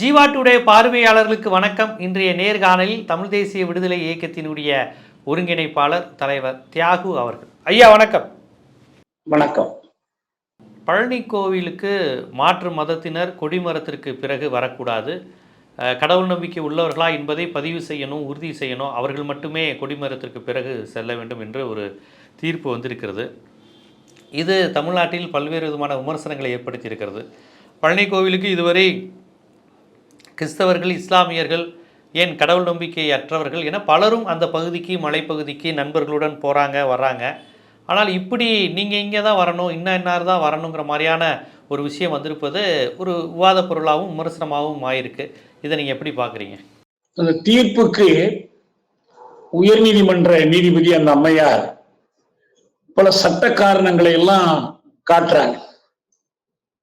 Jeeva today பார்வையாளர்களுக்கு வணக்கம். இன்றைய நேர்காணலில் தமிழ் தேசிய விடுதலை இயக்கத்தினுடைய ஒருங்கிணைப்பாளர் தலைவர் தியாகு அவர்கள். ஐயா வணக்கம். வணக்கம். பழனி கோவிலுக்கு மாற்று மதத்தினர் கொடிமரத்திற்கு பிறகு வரக்கூடாது. கடவுள் நம்பிக்கை உள்ளவர்களா என்பதை பதிவு செய்யணும் உறுதி செய்யணும். அவர்கள் மட்டுமே கொடிமரத்திற்கு பிறகு செல்ல வேண்டும் என்று ஒரு தீர்ப்பு வந்திருக்கிறது. இது தமிழ்நாட்டில் பல்வேறு விதமான விமர்சனங்களை ஏற்படுத்தியிருக்கிறது. பழனி கோவிலுக்கு இதுவரை கிறிஸ்தவர்கள் இஸ்லாமியர்கள் ஏன் கடவுள் நம்பிக்கை அற்றவர்கள் என பலரும் அந்த பகுதிக்கு மலைப்பகுதிக்கு நண்பர்களுடன் போகிறாங்க வர்றாங்க. ஆனால் இப்படி நீங்கள் இங்கே தான் வரணும் இன்னும் இன்னார் தான் வரணுங்கிற மாதிரியான ஒரு விஷயம் வந்திருப்பது ஒரு விவாத பொருளாகவும் விமர்சனமாகவும் ஆயிருக்கு. இதை நீங்கள் எப்படி பார்க்குறீங்க? அந்த தீர்ப்புக்கு உயர்நீதிமன்ற நீதிபதி அந்த அம்மையார் பல சட்ட காரணங்களை எல்லாம் காட்டுறாங்க.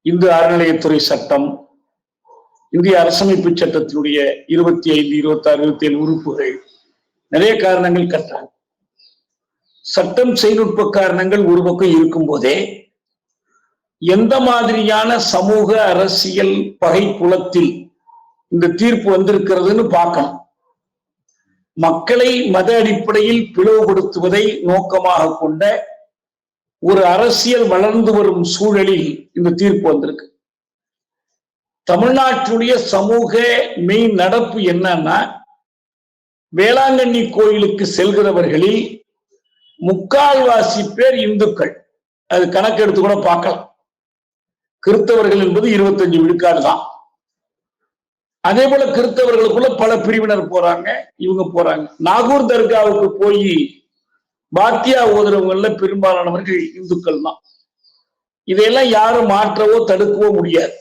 இந்து அறநிலையத்துறை சட்டம் இந்திய அரசமைப்பு சட்டத்தினுடைய இருபத்தி ஐந்து இருபத்தி ஆறு இருபத்தி ஏழு உறுப்புகள் நிறைய காரணங்கள் கற்றாங்க சட்டம் செயல்நுட்ப காரணங்கள் ஒரு பக்கம் இருக்கும் போதே எந்த மாதிரியான சமூக அரசியல் பகை புலத்தில் இந்த தீர்ப்பு வந்திருக்கிறதுன்னு பார்க்கணும். மக்களை மத அடிப்படையில் பிளவுபடுத்துவதை நோக்கமாக கொண்ட ஒரு அரசியல் வளர்ந்து வரும் சூழலில் இந்த தீர்ப்பு வந்திருக்கு. தமிழ்நாட்டினுடைய சமூக மெய் நடப்பு என்னன்னா வேளாங்கண்ணி கோயிலுக்கு செல்கிறவர்களில் முக்கால்வாசி பேர் இந்துக்கள். அது கணக்கெடுத்து கூட பார்க்கலாம். கிறிஸ்தவர்கள் என்பது இருபத்தஞ்சு விழுக்காடு தான். அதே போல கிறிஸ்தவர்களுக்குள்ள பல பிரிவினர் போறாங்க இவங்க போறாங்க. நாகூர் தர்காவுக்கு போய் பாத்தியா ஓதுறவங்கள்ல பெரும்பாலானவர்கள் இந்துக்கள் தான். இதையெல்லாம் யாரும் மாற்றவோ தடுக்கவோ முடியாது.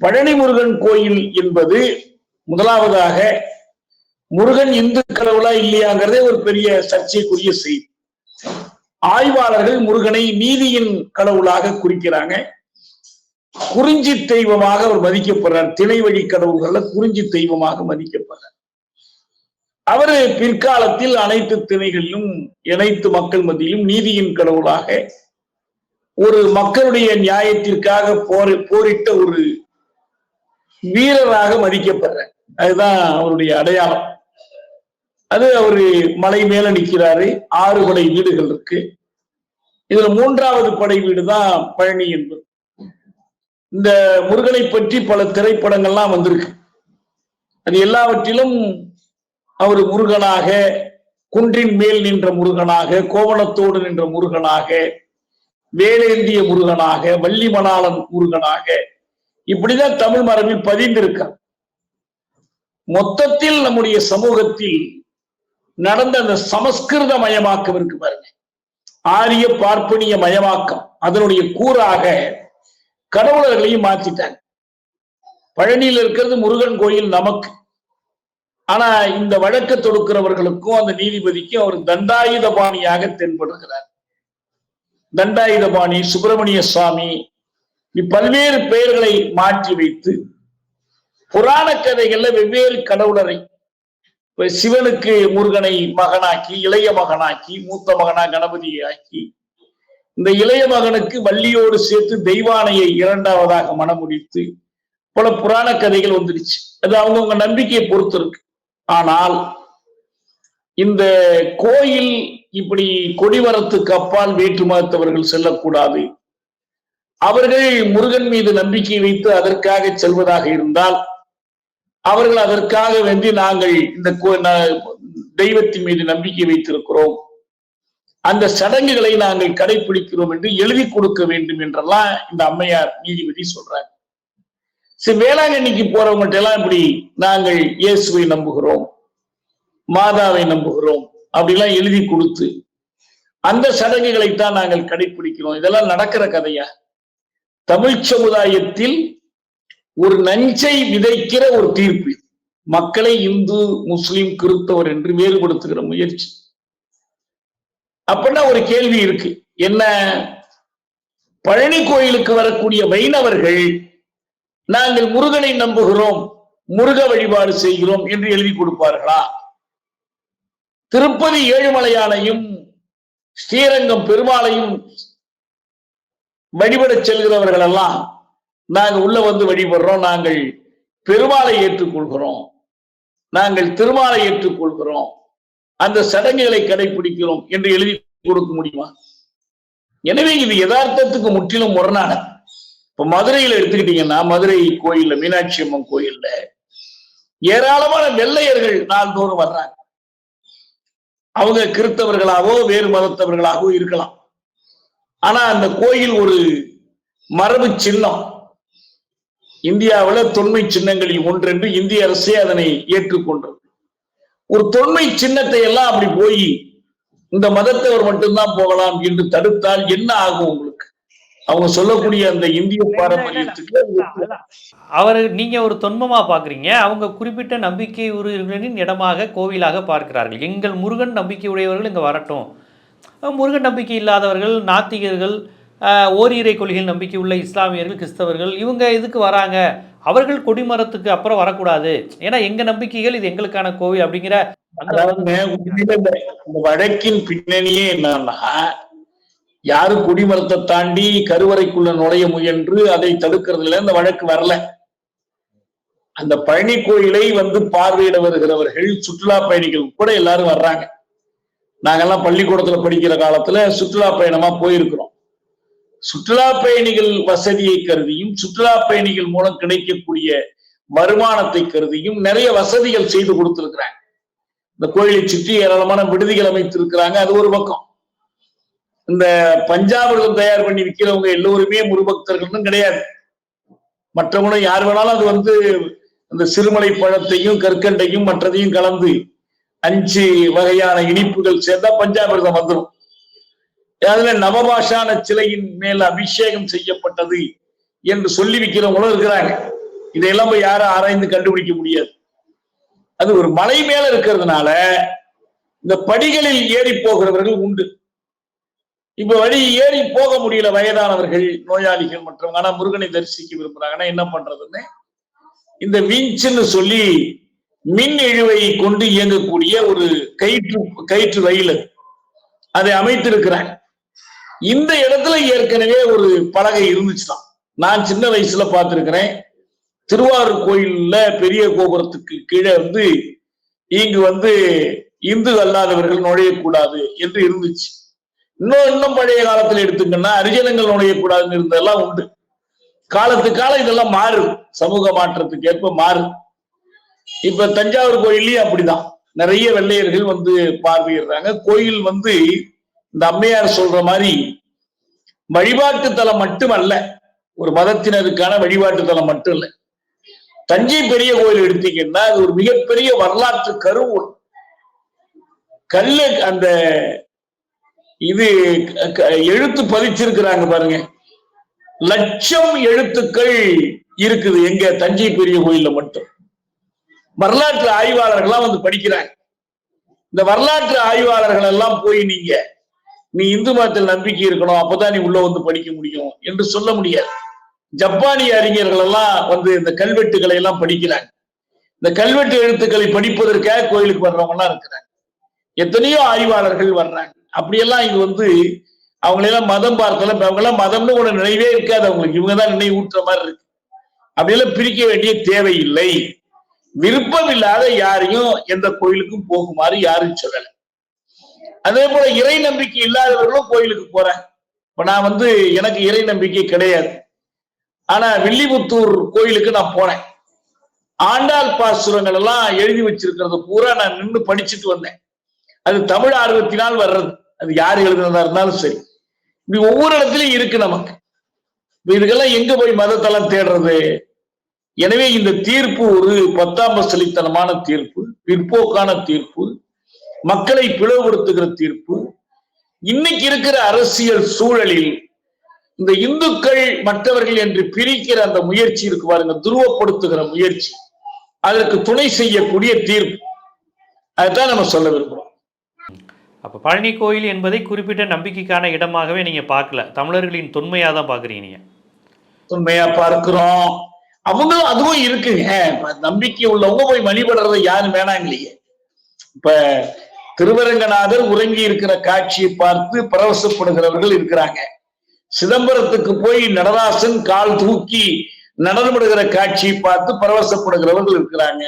பழனி முருகன் கோயில் என்பது முதலாவதாக முருகன் இந்து கடவுளா இல்லையாங்கிறதே ஒரு பெரிய சர்ச்சைக்குரிய செய்தி. ஆய்வாளர்கள் முருகனை நீதியின் கடவுளாக குறிக்கிறாங்க. குறிஞ்சி தெய்வமாக அவர் மதிக்கப்படுறார். திணை வழி கடவுள்கள்ல குறிஞ்சி தெய்வமாக மதிக்கப்படுறார். அவரு பிற்காலத்தில் அனைத்து திணைகளிலும் அனைத்து மக்கள் மத்தியிலும் நீதியின் கடவுளாக ஒரு மக்களுடைய நியாயத்திற்காக போர் போரிட்ட ஒரு வீரராக மதிக்கப்படுறார். அதுதான் அவருடைய அடையாளம். அது அவரு மலை மேல நிற்கிறாரு ஆறு படை வீடுகள் இருக்கு. இதுல மூன்றாவது படை வீடு தான் பழனி என்பது. இந்த முருகனை பற்றி பல திரைப்படங்கள்லாம் வந்திருக்கு. அது எல்லாவற்றிலும் அவர் முருகனாக குன்றின் மேல் நின்ற முருகனாக கோவணத்தோடு நின்ற முருகனாக வேலேந்திய முருகனாக வள்ளிமணாளன் முருகனாக இப்படிதான் தமிழ் மரபில் பதிந்திருக்க. மொத்தத்தில் நம்முடைய சமூகத்தில் நடந்த அந்த சமஸ்கிருத மயமாக்கம் இருக்கு பாருங்க. ஆரிய பார்ப்பனிய மயமாக்கம் அதனுடைய கூறாக கடவுளர்களையும் மாத்திட்டாங்க. பழனியில் இருக்கிறது முருகன் கோயில் நமக்கு. ஆனா இந்த வழக்கு தொடுக்கிறவர்களுக்கும் அந்த நீதிபதிக்கும் அவர் தண்டாயுதபாணியாக தென்படுகிறார். தண்டாயுதபாணி சுப்பிரமணிய சுவாமி இப்பல்வேறு பெயர்களை மாற்றி வைத்து புராண கதைகள்ல வெவ்வேறு கடவுளரை சிவனுக்கு முருகனை மகனாக்கி இளைய மகனாக்கி மூத்த மகனா கணபதியை ஆக்கி இந்த இளைய மகனுக்கு வள்ளியோடு சேர்த்து தெய்வானையை இரண்டாவதாக மனமுடித்து பல புராண கதைகள் வந்துடுச்சு. அது அவங்கவுங்க நம்பிக்கையை பொறுத்து இருக்கு ஆனால் இந்த கோயில் இப்படி கொடிவரத்துக்கு அப்பால் வேற்று மதத்தவர்கள் செல்லக்கூடாது. அவர்கள் முருகன் மீது நம்பிக்கை வைத்து அதற்காக செல்வதாக இருந்தால் அவர்கள் அதற்காக வேண்டி நாங்கள் இந்த கோ- தெய்வத்தின் மீது நம்பிக்கை வைத்திருக்கிறோம். அந்த சடங்குகளை நாங்கள் கடைபிடிக்கிறோம் என்று எழுதி கொடுக்க வேண்டும் என்றெல்லாம் இந்த அம்மையார் நீதிபதி சொல்றாங்க சரி வேளாங்கண்ணிக்கு போறவங்கள்ட்ட எல்லாம் இப்படி நாங்கள் இயேசுவை நம்புகிறோம் மாதாவை நம்புகிறோம் அப்படிலாம் எழுதி கொடுத்து அந்த சடங்குகளைத்தான் நாங்கள் கடைபிடிக்கிறோம் இதெல்லாம் நடக்கிற கதையா? தமிழ் சமுதாயத்தில் ஒரு நஞ்சை விதைக்கிற ஒரு தீர்ப்பு. மக்களை இந்து முஸ்லிம் கிறிஸ்தவர் என்று வேறுபடுத்துகிற முயற்சி. அப்படின்னா ஒரு கேள்வி இருக்கு. என்ன? பழனி கோயிலுக்கு வரக்கூடிய வைணவர்கள் நாங்கள் முருகனை நம்புகிறோம் முருக வழிபாடு செய்கிறோம் என்று எழுதி கொடுப்பார்களா? திருப்பதி ஏழுமலையானையும் ஸ்ரீரங்கம் பெருமாளையும் வழிபட செல்கிறவர்கள் எல்லாம் நாங்க உள்ள வந்து வழிபடுறோம். நாங்கள் பெருமாளை ஏற்றுக்கொள்கிறோம். நாங்கள் திருமாலை ஏற்றுக்கொள்கிறோம். அந்த சடங்குகளை கடைபிடிக்கிறோம் என்று எழுதி கொடுக்க முடியுமா? எனவே இது யதார்த்தத்துக்கு முற்றிலும் முரணான இப்ப மதுரையில எடுத்துக்கிட்டீங்கன்னா மதுரை கோயில்ல மீனாட்சி அம்மன் கோயில்ல ஏராளமான வெள்ளையர்கள் நாள்தோறும் வர்றாங்க. அவங்க கிறித்தவர்களாகவோ வேறு மதத்தவர்களாகவோ இருக்கலாம். ஆனா அந்த கோயில் ஒரு மரபு சின்னம். இந்தியாவுல தொன்மை சின்னங்களில் ஒன்றென்று இந்திய அரசே அதனை ஏற்றுக்கொண்டது ஒரு தொன்மை சின்னத்தை எல்லாம் அப்படி போய் இந்த மதத்தவர் மட்டும்தான் போகலாம் என்று தடுத்தால் என்ன ஆகும் உங்களுக்கு? அவங்க சொல்லக்கூடிய அந்த இந்திய பாரம்பரியத்துக்கு அவர் நீங்க ஒரு தொன்மமா பார்க்குறீங்க அவங்க குறிப்பிட்ட நம்பிக்கை உரியவர்களின் இடமாக கோவிலாக பார்க்கிறார்கள். எங்கள் முருகன் நம்பிக்கை உடையவர்கள் இங்கே வரட்டும். முருகன் நம்பிக்கை இல்லாதவர்கள் நாத்திகர்கள் ஓரிரை கொள்கையில் நம்பிக்கை உள்ள இஸ்லாமியர்கள் கிறிஸ்தவர்கள் இவங்க இதுக்கு வராங்க? அவர்கள் கொடிமரத்துக்கு அப்புறம் வரக்கூடாது. ஏன்னா எங்க நம்பிக்கைகள் இது எங்களுக்கான கோவில் அப்படிங்கிற வழக்கின் பின்னணியே என்னன்னா யாரு குடிமரத்தை தாண்டி கருவறைக்குள்ள நுழைய முயன்று அதை தடுக்கிறதுல இந்த வழக்கு வரல. அந்த பழனி கோயிலை வந்து பார்வையிட வருகிறவர்கள் சுற்றுலா பயணிகள் கூட எல்லாரும் வர்றாங்க. நாங்கெல்லாம் பள்ளிக்கூடத்துல படிக்கிற காலத்துல சுற்றுலா பயணமா போயிருக்கிறோம். சுற்றுலா பயணிகள் வசதியை கருதியும் சுற்றுலா பயணிகள் மூலம் கிடைக்கக்கூடிய வருமானத்தை கருதியும் நிறைய வசதிகள் செய்து கொடுத்திருக்கிறாங்க. இந்த கோயிலை சுற்றி ஏராளமான விடுதிகள் அமைத்திருக்கிறாங்க. அது ஒரு பக்கம். இந்த பஞ்சாமிர்தம் தயார் பண்ணி விற்கிறவங்க எல்லோருமே முருபக்தர்கள்னு கிடையாது. மற்றவங்களும் யார் வேணாலும் அது வந்து அந்த சிறுமலை பழத்தையும் கற்கண்டையும் மற்றதையும் கலந்து அஞ்சு வகையான இனிப்புகள் சேர்ந்தா பஞ்சாமிர்தம் வந்துடும் அதுல நவபாஷான சிலையின் மேல் அபிஷேகம் செய்யப்பட்டது என்று சொல்லி விற்கிறவங்களும் இருக்கிறாங்க. இதையெல்லாம் போய் யாரும் ஆராய்ந்து கண்டுபிடிக்க முடியாது. அது ஒரு மலை மேல இருக்கிறதுனால இந்த படிகளில் ஏறி போகிறவர்கள் உண்டு. இப்ப வழி ஏறி போக முடியல வயதானவர்கள் நோயாளிகள் மற்றவங்க ஆனா முருகனை தரிசிக்க விரும்புறாங்கன்னா என்ன பண்றதுன்னு இந்த வீஞ்சுன்னு சொல்லி மின் இழுவை கொண்டு இயங்கக்கூடிய ஒரு கயிற்று கயிற்று ரயில் அது. அதை அமைத்திருக்கிறாங்க இந்த இடத்துல ஏற்கனவே ஒரு பலகை இருந்துச்சுதான். நான் சின்ன வயசுல பார்த்திருக்கிறேன். திருவாரூர் கோயில்ல பெரிய கோபுரத்துக்கு கீழே வந்து இங்கு வந்து இந்து அல்லாதவர்கள் நுழையக்கூடாது என்று இருந்துச்சு. இன்னும் இன்னும் பழைய காலத்துல எடுத்துங்கன்னா அரிஜனங்கள் நுழையக்கூடாதுன்னு இருந்ததெல்லாம் உண்டு. காலத்து காலம் இதெல்லாம் மாறும். சமூக மாற்றத்துக்கு ஏற்ப மாறும். இப்ப தஞ்சாவூர் கோயில்லயும் அப்படிதான். நிறைய வெள்ளையர்கள் வந்து பார்வையிடுறாங்க. கோயில் வந்து இந்த அம்மையார் சொல்ற மாதிரி வழிபாட்டு தலம் மட்டுமல்ல ஒரு மதத்தினருக்கான வழிபாட்டு தலம் மட்டும் இல்ல. தஞ்சை பெரிய கோயில் எடுத்தீங்கன்னா அது ஒரு மிகப்பெரிய வரலாற்று கருவூல் கல்லு அந்த இது எழுத்து பதிச்சிருக்கிறாங்க பாருங்க. லட்சம் எழுத்துக்கள் இருக்குது எங்க தஞ்சை பெரிய கோயில்ல மட்டும். வரலாற்று ஆய்வாளர்கள்லாம் வந்து படிக்கிறாங்க. இந்த வரலாற்று ஆய்வாளர்கள் எல்லாம் போய் நீங்க நீ இந்து மதத்தில் நம்பிக்கை இருக்கணும் அப்பதான் நீ உள்ள வந்து படிக்க முடியும் என்று சொல்ல முடியாது. ஜப்பானிய அறிஞர்கள் எல்லாம் வந்து இந்த கல்வெட்டுகளை எல்லாம் படிக்கிறாங்க. இந்த கல்வெட்டு எழுத்துக்களை படிப்பதற்காக கோயிலுக்கு வர்றவங்க எல்லாம் இருக்கிறாங்க. எத்தனையோ ஆய்வாளர்கள் வர்றாங்க. அப்படியெல்லாம் இங்க வந்து அவங்களெல்லாம் மதம் பார்த்தாலும் இப்ப அவங்க எல்லாம் மதம்னு கூட நினைவே இருக்காது. அவங்களுக்கு இவங்க தான் நினைவு மாதிரி இருக்கு. அப்படியெல்லாம் பிரிக்க வேண்டிய தேவையில்லை. விருப்பம் இல்லாத யாரையும் எந்த கோயிலுக்கும் போகுமாறு யாரும் சொல்லல. அதே போல இறை நம்பிக்கை இல்லாதவர்களும் கோயிலுக்கு போறேன். இப்ப நான் வந்து எனக்கு இறை நம்பிக்கை கிடையாது. ஆனா வில்லிபுத்தூர் கோயிலுக்கு நான் போனேன். ஆண்டாள் பாசுரங்கள் எல்லாம் எழுதி வச்சிருக்கிறது பூரா நான் நின்று படிச்சுட்டு வந்தேன். அது தமிழ் ஆர்வத்தினால் வர்றது. அது யார் எழுதுனதா இருந்தாலும் சரி. இப்படி ஒவ்வொரு இடத்துலயும் இருக்கு நமக்கு. இதுக்கெல்லாம் எங்க போய் மதத்தலம் தேடுறது? எனவே இந்த தீர்ப்பு ஒரு பத்தாம் பசலித்தனமான தீர்ப்பு பிற்போக்கான தீர்ப்பு மக்களை பிளவுபடுத்துகிற தீர்ப்பு. இன்னைக்கு இருக்கிற அரசியல் சூழலில் இந்த இந்துக்கள் மற்றவர்கள் என்று பிரிக்கிற அந்த முயற்சி இருக்கு பாருங்க துருவப்படுத்துகிற முயற்சி. அதற்கு துணை செய்யக்கூடிய தீர்ப்பு. அதுதான் நம்ம சொல்ல விரும்புறோம். அப்போ பழனி கோயில் என்பதை குறிப்பிட்ட நம்பிக்கைக்கான இடமாகவே நீங்க பார்க்கல. தமிழர்களின் தொன்மையாக தான் பார்க்குறீங்க நீங்க. உண்மையா பார்க்கிறோம். அவங்களும் அதுவும் இருக்குங்க. நம்பிக்கை உள்ளவங்க போய் வழிபடுறது யாரும் வேணாங்களையே. இப்ப திருவரங்கநாதர் உறங்கி இருக்கிற காட்சியை பார்த்து பரவசப்படுகிறவர்கள் இருக்கிறாங்க. சிதம்பரத்துக்கு போய் நடராசன் கால் தூக்கி நடனமிடுகிற காட்சியை பார்த்து பரவசப்படுகிறவர்கள் இருக்கிறாங்க.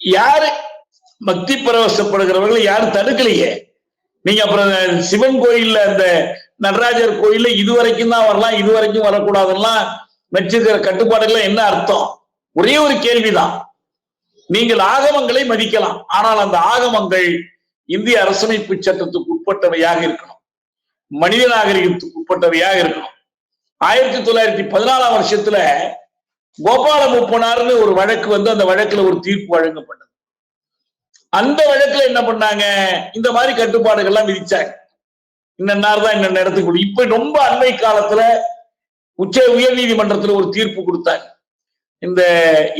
யாரு பக்தி பரவசப்படுகிறவர்கள் யாரும் தடுக்கலையே. நீங்க அப்புறம் சிவன் கோயில்ல அந்த நடராஜர் கோயில்ல இது வரைக்கும் தான் வரலாம் இது வரைக்கும் வரக்கூடாதுலாம் வச்சிருக்கிற கட்டுப்பாடுகள் என்ன அர்த்தம்? ஒரே ஒரு கேள்விதான். நீங்கள் ஆகமங்களை மதிக்கலாம். ஆனால் அந்த ஆகமங்கள் இந்திய அரசமைப்பு சட்டத்துக்கு உட்பட்டவையாக இருக்கணும். மனித நாகரிகத்துக்கு உட்பட்டவையாக இருக்கணும். ஆயிரத்தி தொள்ளாயிரத்தி பதினாலாம் வருஷத்துல கோபால முப்பனார்னு ஒரு வழக்கு வந்து அந்த வழக்குல ஒரு தீர்ப்பு வழங்கப்பட்டது. அந்த வழக்குல என்ன பண்ணாங்க? இந்த மாதிரி கட்டுப்பாடுகள்லாம் விதிச்சாங்க. இந்த நேரம் தான் இந்த இடத்துக்கு இப்ப ரொம்ப அண்மை காலத்துல உச்ச உயர் நீதிமன்றத்தில் ஒரு தீர்ப்பு கொடுத்தாங்க இந்த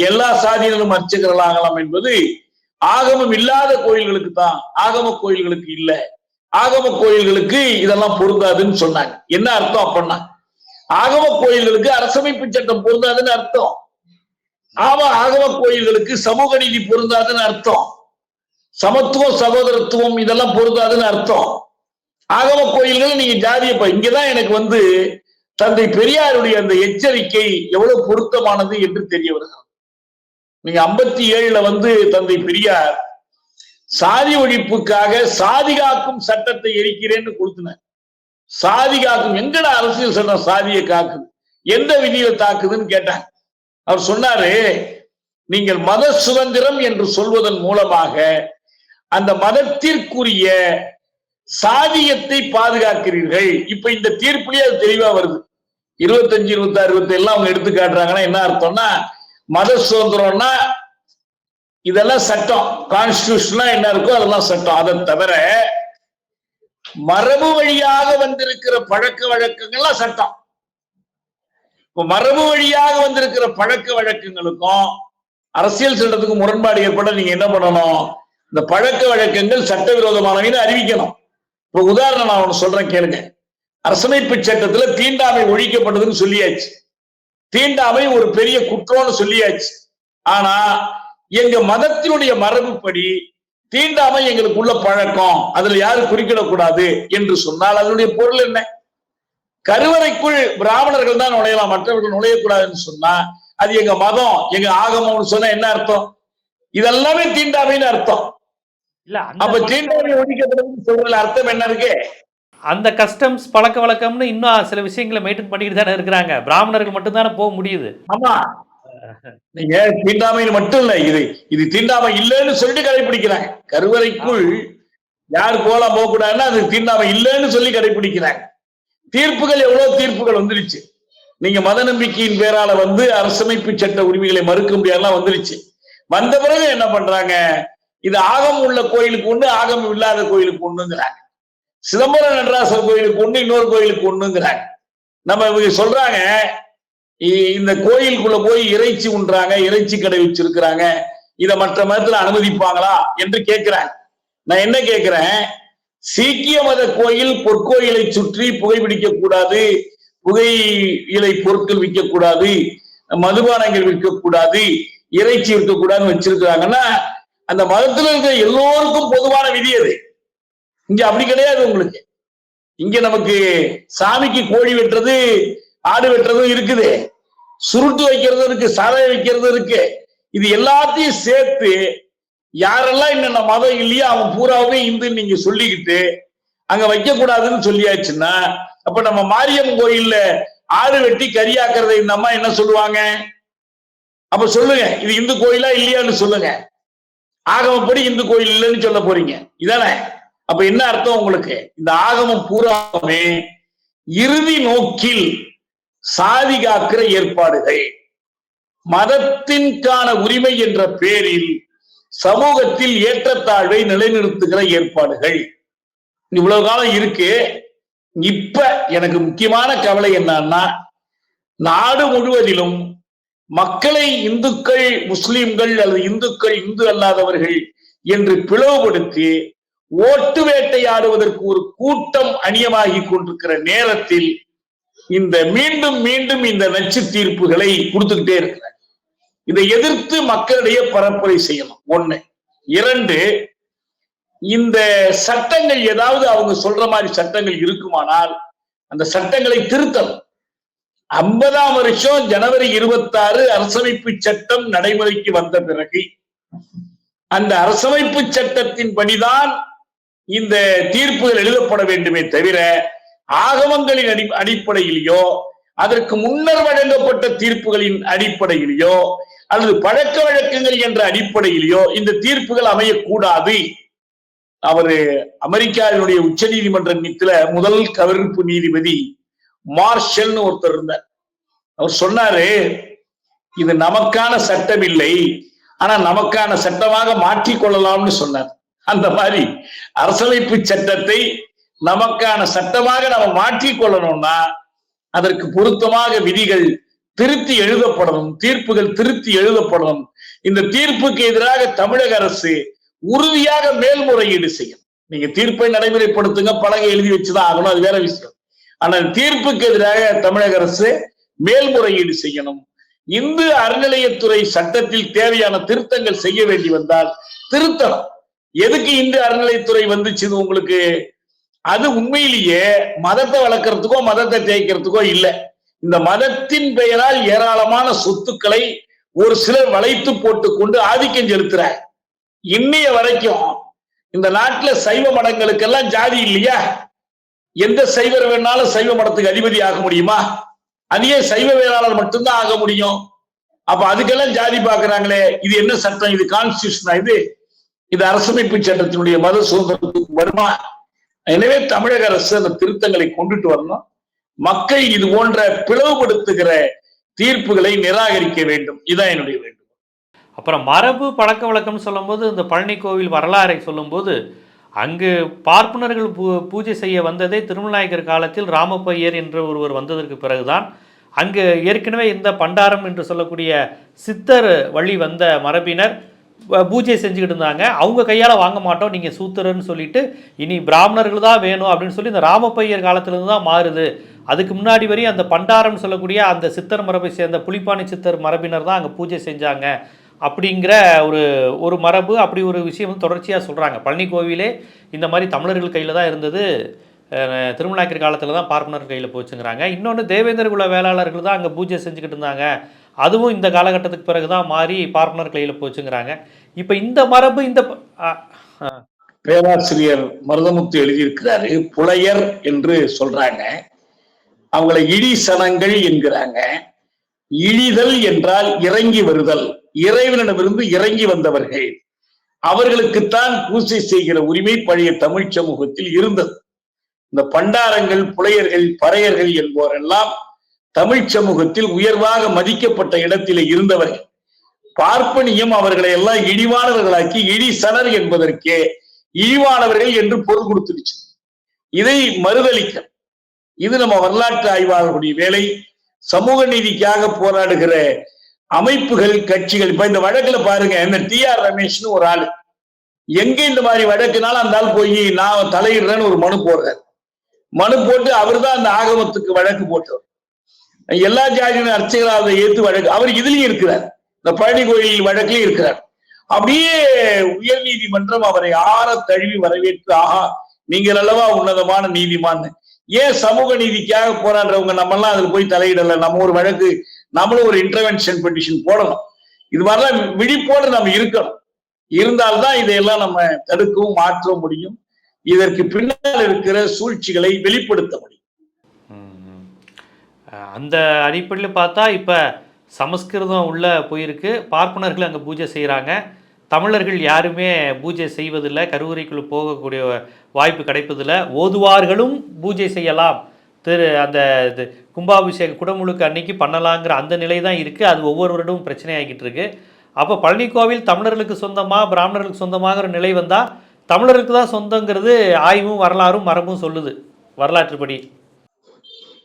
எல்லா சாதியினரும் அர்ச்சகர்களாகலாம் என்பது ஆகமம் இல்லாத கோயில்களுக்கு தான் ஆகம கோயில்களுக்கு இல்லை. ஆகம கோயில்களுக்கு இதெல்லாம் பொருந்தாதுன்னு சொன்னாங்க. என்ன அர்த்தம் அப்படின்னா ஆகம கோயில்களுக்கு அரசமைப்பு சட்டம் பொருந்தாதுன்னு அர்த்தம். ஆமா ஆகம கோயில்களுக்கு சமூக நீதி பொருந்தாதுன்னு அர்த்தம். சமத்துவம் சகோதரத்துவம் இதெல்லாம் பொருந்தாதுன்னு அர்த்தம். ஆகம கோயில்கள் நீங்க ஜாதிய இங்கதான் எனக்கு வந்து தந்தை பெரியாருடைய அந்த எச்சரிக்கை எவ்வளவு பொருத்தமானது என்று தெரிய வருகிறது. நீங்க ஐம்பத்தி ஏழுல வந்து தந்தை பெரியார் சாதி ஒழிப்புக்காக சாதி காக்கும் சட்டத்தை எரிக்கிறேன்னு கொடுத்தினார். சாதி காக்கும் எங்கடா அரசியல் சட்டம் சாதியை காக்குது? எந்த விதியில தாக்குதுன்னு கேட்டாங்க அவர் சொன்னாரு நீங்கள் மத சுதந்திரம் என்று சொல்வதன் மூலமாக அந்த மதத்திற்குரிய சாதியத்தை பாதுகாக்கிறீர்கள். இப்ப இந்த தீர்ப்புலயே அது தெளிவா வருது. இருபத்தஞ்சு இருபத்தி ஆறு இருபத்தி எல்லாம் அவங்க எடுத்து காட்டுறாங்கன்னா என்ன அர்த்தம்னா மத சுதந்திரம்னா இதெல்லாம் சட்டம். கான்ஸ்டியூஷனா என்ன இருக்கோ அதெல்லாம் சட்டம். அதை தவிர மரபு வழியாக வந்திருக்கிற பழக்க வழக்கங்கள்லாம் சட்டம். இப்ப மரபு வழியாக வந்திருக்கிற பழக்க வழக்கங்களுக்கும் அரசியல் சட்டத்துக்கும் முரண்பாடு ஏற்பட நீங்க என்ன பண்ணணும்? இந்த பழக்க வழக்கங்கள் சட்டவிரோதமானவைன்னு அறிவிக்கணும். இப்ப உதாரணம் நான் ஒன்று சொல்றேன் கேளுங்க. அரசமைப்பு சட்டத்துல தீண்டாமை ஒழிக்கப்பட்டதுன்னு சொல்லியாச்சு. தீண்டாமை ஒரு பெரிய குற்றம்னு சொல்லியாச்சு. ஆனா எங்க மதத்தினுடைய மரபுப்படி தீண்டாமை எங்களுக்குள்ள பழக்கம். அதுல யாரும் குறிக்கிடக்கூடாது என்று சொன்னால் அதனுடைய பொருள் என்ன? கருவறைக்குள் பிராமணர்கள் தான் நுழையலாம். மற்றவர்கள் நுழையக்கூடாதுன்னு சொன்னா அது எங்க மதம் எங்க ஆகமம்னு சொன்னா என்ன அர்த்தம்? இதெல்லாமே தீண்டாமைன்னு அர்த்தம். இல்ல அப்ப தீண்டாமை ஒழிக்கப்படுதுன்னு சொல்றதுல அர்த்தம் என்ன இருக்கு? அந்த கஸ்டம்ஸ் பழக்க வழக்கம்னு இன்னும் சில விஷயங்களை மெயின்டைன் பண்ணிக்கிட்டு தானே இருக்கிறாங்க. பிராமணர்கள் மட்டும்தானே போக முடியுது. ஆமா. நீங்க தீண்டாமைன்னு மட்டும் இல்ல இது இது தீண்டாமை இல்லைன்னு சொல்லிட்டு கடைபிடிக்கிறாங்க கருவறைக்குள் யார் போலாம் போக கூடாதுன்னா அது தீண்டாமை இல்லைன்னு சொல்லி கடைபிடிக்கிறாங்க தீர்ப்புகள் எவ்வளவு தீர்ப்புகள் வந்துருச்சு. நீங்க மத நம்பிக்கையின் பேரால வந்து அரசமைப்பு சட்ட உரிமைகளை மறுக்க முடியாதெல்லாம் வந்துருச்சு. வந்த பிறகு என்ன பண்றாங்க? இது ஆகம் உள்ள கோயிலுக்கு ஒண்ணு ஆகம் இல்லாத கோயிலுக்கு ஒண்ணுங்கிறாங்க. சிதம்பரம் நடராசர் கோயிலுக்கு ஒண்ணு இன்னொரு கோயிலுக்கு ஒண்ணுங்கிறாங்க. நம்ம இவங்க சொல்றாங்க இ- இந்த கோயிலுக்குள்ள போய் இறைச்சி உண்றாங்க இறைச்சி கடை வச்சிருக்கிறாங்க இத மற்ற மதத்துல அனுமதிப்பாங்களா என்று கேட்கிறேன் நான் என்ன கேட்கிறேன்? சீக்கிய மத கோயில் பொற்கோயிலை சுற்றி புகைப்பிடிக்க கூடாது புகையிலை பொருட்கள் விற்க கூடாது மதுபானங்கள் விற்கக்கூடாது இறைச்சி விற்க வச்சிருக்கிறாங்கன்னா அந்த மதத்துல இருக்கிற எல்லோருக்கும் பொதுவான விதி அது. இங்க அப்படி கிடையாது உங்களுக்கு. இங்க நமக்கு சாமிக்கு கோழி வெட்டுறது ஆடு வெட்டுறதும் இருக்குது. சுருட்டு வைக்கிறதும் இருக்கு சாதனை வைக்கிறதும் இருக்கு. இது எல்லாத்தையும் சேர்த்து யாரெல்லாம் என்னென்ன மதம் இல்லையோ அவன் பூராவே இந்துன்னு நீங்க சொல்லிக்கிட்டு அங்க வைக்க கூடாதுன்னு சொல்லியாச்சுன்னா அப்ப நம்ம மாரியம்மன் கோயில்ல ஆடு வெட்டி கரியாக்குறத இந்த அம்மா என்ன சொல்லுவாங்க? அப்ப சொல்லுங்க இது இந்து கோயிலா இல்லையான்னு சொல்லுங்க. ஆகமப்படி இந்து கோயில் இல்லைன்னு சொல்ல போறீங்க. இதானே? அப்ப என்ன அர்த்தம் உங்களுக்கு? இந்த ஆகமம் பூராமே இறுதி நோக்கில் சாதி காக்கிற ஏற்பாடுகள். மதத்தின்கான உரிமை என்ற பேரில் சமூகத்தில் ஏற்றத்தாழ்வை நிலைநிறுத்துகிற ஏற்பாடுகள். இவ்வளவு காலம் இருக்கு. இப்ப எனக்கு முக்கியமான கவலை என்னன்னா நாடு முழுவதிலும் மக்களை இந்துக்கள் முஸ்லிம்கள் அல்லது இந்துக்கள் இந்து அல்லாதவர்கள் என்று பிளவுபடுத்தி ஓட்டு வேட்டையாடுவதற்கு ஒரு கூட்டம் அணியமாகி கொண்டிருக்கிற நேரத்தில் இந்த மீண்டும் மீண்டும் இந்த நச்சு தீர்ப்புகளை கொடுத்துக்கிட்டே இருக்கிறார். இதை எதிர்த்து மக்களிடையே பரப்புரை செய்யணும். ஒண்ணு. இரண்டு இந்த சட்டங்கள் ஏதாவது அவங்க சொல்ற மாதிரி சட்டங்கள் இருக்குமானால் அந்த சட்டங்களை திருத்தணும். ஐம்பதாம் வருஷம் ஜனவரி இருபத்தாறு அரசமைப்பு சட்டம் நடைமுறைக்கு வந்த பிறகு அந்த அரசமைப்பு சட்டத்தின் படிதான் இந்த தீர்ப்புகள் எழுதப்பட வேண்டுமே தவிர ஆகமங்களின் அடி அடிப்படையிலேயோ அதற்கு முன்னர் வழங்கப்பட்ட தீர்ப்புகளின் அடிப்படையிலேயோ அல்லது பழக்க வழக்கங்கள் என்ற அடிப்படையிலேயோ இந்த தீர்ப்புகள் அமையக்கூடாது. அவரு அமெரிக்காவினுடைய உச்ச நீதிமன்றத்துல முதல் கவிர்ப்பு நீதிபதி மார்ஷல்னு ஒருத்தர் இருந்தார். அவர் சொன்னாரு இது நமக்கான சட்டம் இல்லை ஆனா நமக்கான சட்டமாக மாற்றிக்கொள்ளலாம்னு சொன்னார். அந்த மாதிரி அரசமைப்பு சட்டத்தை நமக்கான சட்டமாக நம்ம மாற்றிக் கொள்ளணும்னா அதற்கு பொருத்தமாக விதிகள் திருத்தி எழுதப்படணும் தீர்ப்புகள் திருத்தி எழுதப்படணும். இந்த தீர்ப்புக்கு எதிராக தமிழக அரசு உறுதியாக மேல்முறையீடு செய்யும் நீங்க தீர்ப்பை நடைமுறைப்படுத்துங்க பலகை எழுதி வச்சுதான் ஆகணும் அது வேற விஷயம். ஆனால் தீர்ப்புக்கு எதிராக தமிழக அரசு மேல்முறையீடு செய்யணும். இந்து அறநிலையத்துறை சட்டத்தில் தேவையான திருத்தங்கள் செய்ய வேண்டி வந்தால் திருத்தணும். எதுக்கு இந்து அறநிலையத்துறை வந்துச்சு உங்களுக்கு? அது உண்மையிலேயே மதத்தை வளர்க்கறதுக்கோ மதத்தை தேய்க்கிறதுக்கோ இல்லை. இந்த மதத்தின் பெயரால் ஏராளமான சொத்துக்களை ஒரு சிலர் வளைத்து போட்டுக்கொண்டு ஆதிக்கம் செலுத்துறாங்க இன்னைய வரைக்கும் இந்த நாட்டுல சைவ மடங்களுக்கெல்லாம் ஜாதி இல்லையா? எந்த சைவர் வேணாலும் சைவ மடத்துக்கு அதிபதி ஆக முடியுமா? அதையே சைவ வேளாளர் மட்டும்தான் ஆக முடியும்? அப்ப அதுக்கெல்லாம் ஜாதி பாக்குறாங்களே இது என்ன சட்டம்? இது கான்ஸ்டியூஷனா இது? இது அரசமைப்பு சட்டத்தினுடைய மத சுதந்திரத்துக்கு வருமா? எனவே தமிழக அரசு அந்த திருத்தங்களை கொண்டுட்டு வரணும். மக்கள் இது போன்ற பிளவுபடுத்துகிற தீர்ப்புகளை நிராகரிக்க வேண்டும். இதான் என்னுடைய வேண்டும் அப்புறம் மரபு பழக்க வழக்கம்னு சொல்லும்போது இந்த பழனி கோவில் வரலாறை சொல்லும்போது அங்கு பார்ப்பனர்கள் பூ பூஜை செய்ய வந்ததே திருமலாயக்கர் காலத்தில் ராமப்பையர் என்ற ஒருவர் வந்ததற்கு பிறகுதான். அங்கு ஏற்கனவே இந்த பண்டாரம் என்று சொல்லக்கூடிய சித்தர் வழி வந்த மரபினர் பூஜை செஞ்சுக்கிட்டு இருந்தாங்க. அவங்க கையால் வாங்க மாட்டோம். நீங்கள் சூத்திரர்னு சொல்லிட்டு இனி பிராமணர்கள் தான் வேணும் அப்படின்னு சொல்லி இந்த ராமப்பையர் காலத்திலிருந்து தான் மாறுது. அதுக்கு முன்னாடி வரையும் அந்த பண்டாரம் சொல்லக்கூடிய அந்த சித்தர் மரபை சேர்ந்த புலிப்பாணி சித்தர் மரபினர் தான் அங்கே பூஜை செஞ்சாங்க. அப்படிங்கிற ஒரு ஒரு மரபு அப்படி ஒரு விஷயம் வந்து தொடர்ச்சியாக சொல்கிறாங்க பழனி கோவிலே இந்த மாதிரி தமிழர்கள் கையில் தான் இருந்தது. அஹ், திருமலாக்கர் காலத்தில் தான் பார்ப்பனர் கையில் போச்சுங்கிறாங்க. இன்னொன்று தேவேந்திர குல வேளாளர்கள் தான் அங்கே பூஜை செஞ்சுக்கிட்டு இருந்தாங்க. அதுவும் இந்த காலகட்டத்துக்கு பிறகு தான் மாறி பார்ப்பனர் கையில் போச்சுங்கிறாங்க. இப்போ இந்த மரபு இந்த பேராசிரியர் மருதமுத்து எழுதியிருக்கிறாரு புலையர் என்று சொல்றாங்க. அவங்கள இடி சனங்கள் என்கிறாங்க. இழிதல் என்றால் இறங்கி வருதல். இறைவனிடமிருந்து இறங்கி வந்தவர்கள். அவர்களுக்குத்தான் பூசை செய்கிற உரிமை பழைய தமிழ் சமூகத்தில் இருந்தது. இந்த பண்டாரங்கள் புலையர்கள் பறையர்கள் என்போரெல்லாம் தமிழ் சமூகத்தில் உயர்வாக மதிக்கப்பட்ட இடத்திலே இருந்தவர்கள் பார்ப்பனியம் அவர்களை எல்லாம் இழிவானவர்களாக்கி இழி சனர் என்பதற்கே இழிவானவர்கள் என்று பொருள் கொடுத்துருச்சு இதை மறுதளிக்க இது நம்ம வரலாற்று ஆய்வாளர்களுடைய வேலை. சமூக நீதிக்காக போராடுகிற அமைப்புகள் கட்சிகள் இப்ப இந்த வழக்குல பாருங்க இந்த டி ஆர் ரமேஷ்னு ஒரு ஆளு. எங்க இந்த மாதிரி வழக்குனாலும் அந்த ஆள் போய் நான் தலையிடுறேன்னு ஒரு மனு போடுறாரு. மனு போட்டு அவர் தான் அந்த ஆகமத்துக்கு வழக்கு போட்டவர். எல்லா ஜாதியின அர்ச்சகராக அதை ஏத்து வழக்கு அவர் இதுலயும் இருக்கிறார். இந்த பழனி கோயில் வழக்குலயும் இருக்கிறார். அப்படியே உயர் நீதிமன்றம் அவரை ஆற தழுவி வரவேற்று ஆஹா நீங்கள் அல்லவா உன்னதமான நீதிமான் ஏன் சமூக நீதிக்காக போராடுறவங்க நம்மெல்லாம் அதுல போய் தலையிடல? நம்ம ஒரு வழக்கு நம்மளும் ஒரு இன்டர்வென்ஷன் பெட்டிஷன் போடணும். இது மாதிரிலாம் விழிப்போடு நம்ம இருக்கணும். இருந்தால்தான் இதையெல்லாம் நம்ம தடுக்கவும் மாற்றவும் முடியும். இதற்கு பின்னால் இருக்கிற சூழ்ச்சிகளை வெளிப்படுத்த முடியும். அந்த அடிப்படையில் பார்த்தா இப்போ சமஸ்கிருதம் உள்ளே போயிருக்கு. பார்ப்பனர்கள் அங்கே பூஜை செய்கிறாங்க தமிழர்கள் யாருமே பூஜை செய்வதில்லை. கருவறைக்குள்ள போகக்கூடிய வாய்ப்பு கிடைப்பதில்லை. ஓதுவார்களும் பூஜை செய்யலாம். திரு அந்த இது கும்பாபிஷேக குடமுழுக்கு அன்னைக்கு பண்ணலாங்கிற அந்த நிலை தான் இருக்குது அது ஒவ்வொரு வருடமும் பிரச்சனையாகிட்டு இருக்கு. அப்போ பழனி கோவில் தமிழர்களுக்கு சொந்தமாக பிராமணர்களுக்கு சொந்தமாகிற நிலை வந்தால் தமிழருக்கு தான் சொந்தங்கிறது ஆய்வும் வரலாறும் மரபும் சொல்லுது. வரலாற்றுப்படி.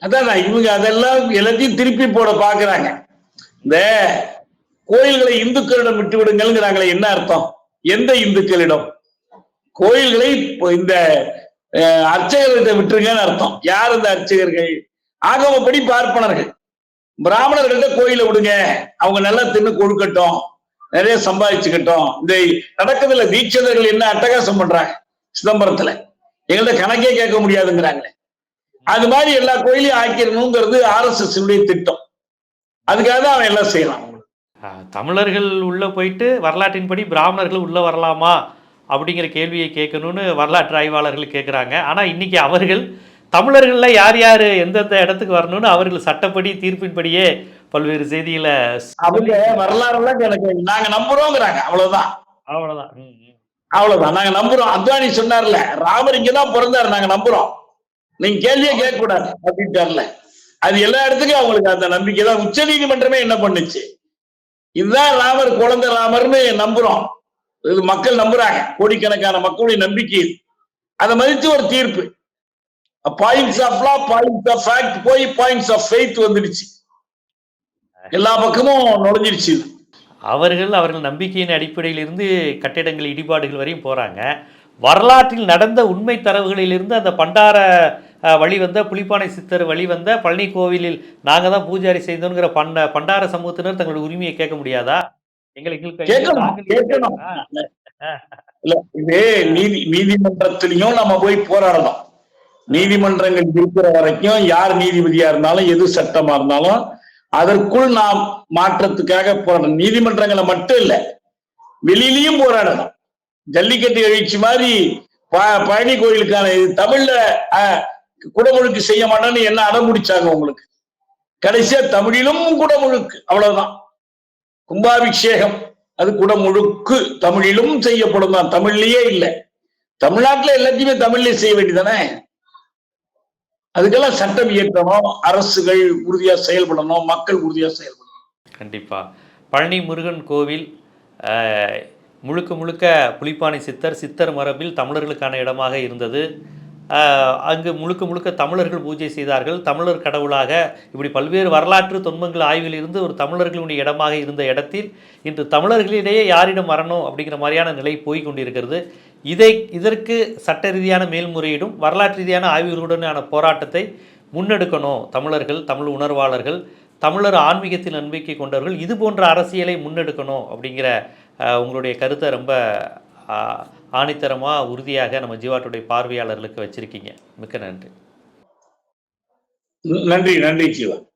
அதான் இவங்க அதெல்லாம் எல்லாத்தையும் திருப்பி போட பாக்குறாங்க. இந்த கோயில்களை இந்துக்களிடம் விட்டு விடுங்கள்ங்கிறாங்களே என்ன அர்த்தம்? எந்த இந்துக்களிடம்? கோயில்களை இப்போ இந்த அர்ச்சகர்கிட்ட விட்டுருங்கன்னு அர்த்தம். யார் இந்த அர்ச்சகர்கள்? ஆகமப்படி பார்ப்பனர்கள். பிராமணர்கள்ட்ட கோயிலை விடுங்க. அவங்க நல்லா தின்னு கொடுக்கட்டும் நிறைய சம்பாதிச்சுக்கட்டும். இந்த நடக்குதுல தீட்சிதர்கள் என்ன அட்டகாசம் பண்றாங்க? சிதம்பரத்துல. எங்கள்ட்ட கணக்கே கேட்க முடியாதுங்கிறாங்களே. அது மாதிரி எல்லா கோயிலையும் ஆக்கிடணுங்கிறது ஆர்எஸ்எஸ் திட்டம். அதுக்காக தான் அவன் எல்லாம் ஆஹ், தமிழர்கள் உள்ள போயிட்டு வரலாற்றின்படி பிராமணர்கள் உள்ள வரலாமா அப்படிங்கிற கேள்வியை கேட்கணும்னு வரலாற்று ஆய்வாளர்கள் கேட்குறாங்க. ஆனா இன்னைக்கு அவர்கள் தமிழர்கள்ல யார் யார் எந்தெந்த இடத்துக்கு வரணும்னு அவர்கள் சட்டப்படி தீர்ப்பின்படியே பல்வேறு செய்திகளை அவங்க வரலாறுலாம் எனக்கு நாங்க நம்புறோங்கிறாங்க. அவ்வளவுதான். அவ்வளவுதான். அவ்வளவுதான். நாங்க நம்புறோம். அத்வானி சொன்னார்ல ராமர் இங்கதான் பிறந்தாரு நாங்க நம்புறோம். நீங்க கேள்வியே கேட்க கூடாது அப்படின்ட்டார்ல அது எல்லா இடத்துக்கும் அவங்களுக்கு அந்த நம்பிக்கை தான். உச்ச நீதிமன்றமே என்ன பண்ணுச்சு? இதுதான் ராமர் குழந்தை ராமர்னு நம்புறோம். இது மக்கள் நம்புறாங்க. கோடிக்கணக்கான மக்களுடைய நம்பிக்கை இது. அதை மதித்து ஒரு தீர்ப்பு. Points of law points of fact போய் பாயிண்ட்ஸ் ஆஃப் ஃபெய்த் வந்துடுச்சு. எல்லா பக்கமும் நுழைஞ்சிருச்சு அவர்கள் அவர்கள் நம்பிக்கையின் அடிப்படையில் இருந்து கட்டிடங்கள் இடிபாடுகள் வரையும் போறாங்க. வரலாற்றில் நடந்த உண்மை தரவுகளிலிருந்து அந்த பண்டார அஹ், வழி வந்த புலிப்பானை சித்தர் வழி வந்த பழனி கோவிலில் நாங்க தான் பூஜாரி செய்தோங்கிற பண்ட பண்டார சமூகத்தினர் தங்களுடைய உரிமையை கேட்க முடியாதா? எங்களை எங்களுக்கு நாங்கள் இல்ல இது நீதி நீதிமன்றத்திலையும் நம்ம போய் போராடணும். நீதிமன்றங்கள் இருக்கிற வரைக்கும் யார் நீதிபதியா இருந்தாலும் எது சட்டமா இருந்தாலும் அதற்குள் நாம் மாற்றத்துக்காக போராடணும். நீதிமன்றங்களை மட்டும் இல்ல வெளியிலயும் போராடணும். ஜல்லிக்கட்டு எழுச்சி மாதிரி பழனி கோயிலுக்கான இது தமிழ்ல குடமுழுக்கு செய்ய மாட்டேன்னு என்ன அடம்பிடிச்சாங்க உங்களுக்கு? கடைசியா தமிழிலும் குடமுழுக்கு அவ்வளவுதான். கும்பாபிஷேகம் அது குடமுழுக்கு தமிழிலும் செய்யப்படும் தான். தமிழ்லயே இல்லை. தமிழ்நாட்டுல எல்லாத்தையுமே தமிழ்லயே செய்ய வேண்டியதானே? அதுக்கெல்லாம் சட்டம் இயற்றணும் அரசுகள் உறுதியா செயல்படணும் மக்கள் உறுதியா செயல்படணும். கண்டிப்பா. பழனி முருகன் கோவில் அஹ், முழுக்க முழுக்க புலிப்பானை சித்தர் சித்தர் மரபில் தமிழர்களுக்கான இடமாக இருந்தது. அங்கு முழுக்க முழுக்க தமிழர்கள் பூஜை செய்தார்கள். தமிழர் கடவுளாக இப்படி பல்வேறு வரலாற்று தொன்மங்கள் ஆய்வில் இருந்து ஒரு தமிழர்களுடைய இடமாக இருந்த இடத்தில் இன்று தமிழர்களிடையே யாரிடம் வரணும் அப்படிங்கிற மாதிரியான நிலை போய் கொண்டிருக்கிறது. இதை இதற்கு சட்ட ரீதியான மேல்முறையீடும் வரலாற்று ரீதியான ஆய்வுகளுடனான போராட்டத்தை முன்னெடுக்கணும் தமிழர்கள் தமிழ் உணர்வாளர்கள் தமிழர் ஆன்மீகத்தில் நம்பிக்கை கொண்டவர்கள். இது போன்ற அரசியலை முன்னெடுக்கணும் அப்படிங்கிற உங்களுடைய கருத்தை ரொம்ப ஆணித்தரமாக ஆணித்தரமா உறுதியாக நம்ம ஜீவாட்டுடைய பார்வையாளர்களுக்கு வச்சிருக்கீங்க. மிக்க நன்றி. நன்றி நன்றி ஜீவா.